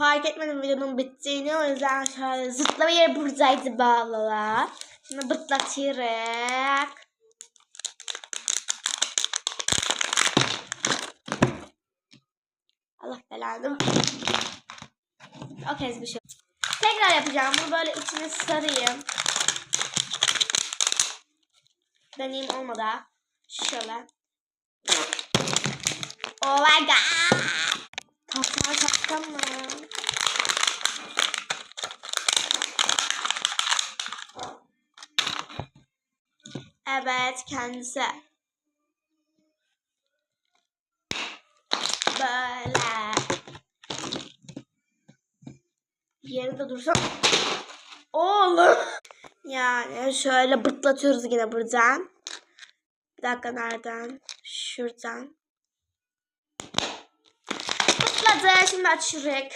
fark etmedim videonun bittiğini. O yüzden şöyle zıplama yeri buradaydı bağlala. Şimdi bıtlatırız. Allah belanı. Okey bir şey. Tekrar yapacağım. Bunu böyle içine sarayım. Deneyim olmadı. Şöyle. Oh my god. Evet kendisi. Böyle. Yerinde dursam. Oğlum. Yani şöyle bırtlatıyoruz yine buradan. Bir dakika nereden? Şuradan. Bırtladı. Şimdi açırık.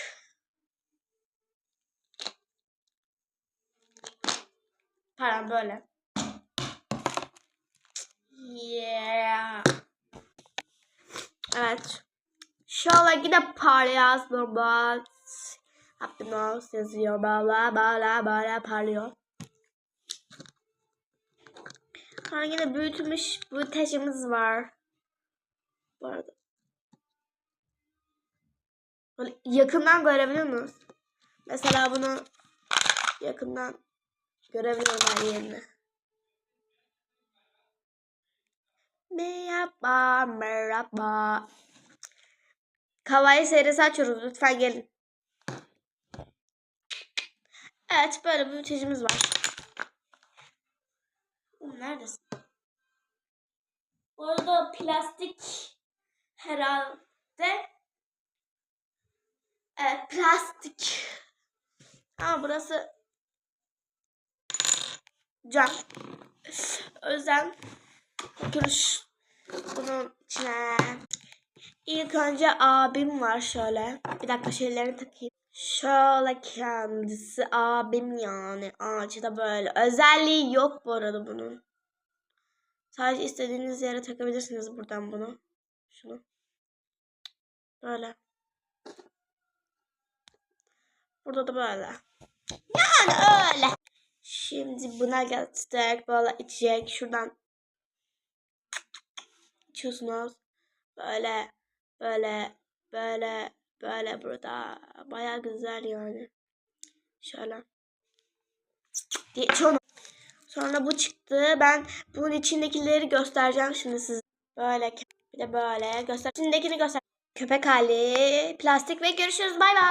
Pardon böyle. Evet. Şöyle yine parlıyor normal. Happiness yazıyor. Böyle böyle böyle parlıyor. Sonra yine büyütülmüş büyüteçimiz var. Bu arada. Yakından görebiliyor musunuz? Mesela bunu yakından görebiliyorum her yerini. Merhaba, merhaba. Kawaii serisi açıyoruz. Lütfen gelin. Evet, böyle bir büyütecimiz var. Oğlum Neredesin? Bu arada plastik herhalde. Evet, plastik. Ama burası cam. O yüzden bakıyoruz bunun içine. İlk önce abim var şöyle. Bir dakika şeylerini takayım. Şöyle kendisi abim yani. Ağaçta böyle. Özelliği yok bu arada bunun. Sadece istediğiniz yere takabilirsiniz buradan bunu. Şunu. Böyle. Burada da böyle. Yani öyle. Şimdi buna geçtik. Böyle içecek. Şuradan içiyorsunuz. Böyle. Böyle. Böyle. Böyle burada. Baya güzel yani. Şöyle. Diye içiyorum. Sonra bu çıktı. Ben bunun içindekileri göstereceğim şimdi size. Böyle bir de böyle göster. İçindekini göster. Köpek hali, plastik ve görüşürüz. Bay bay.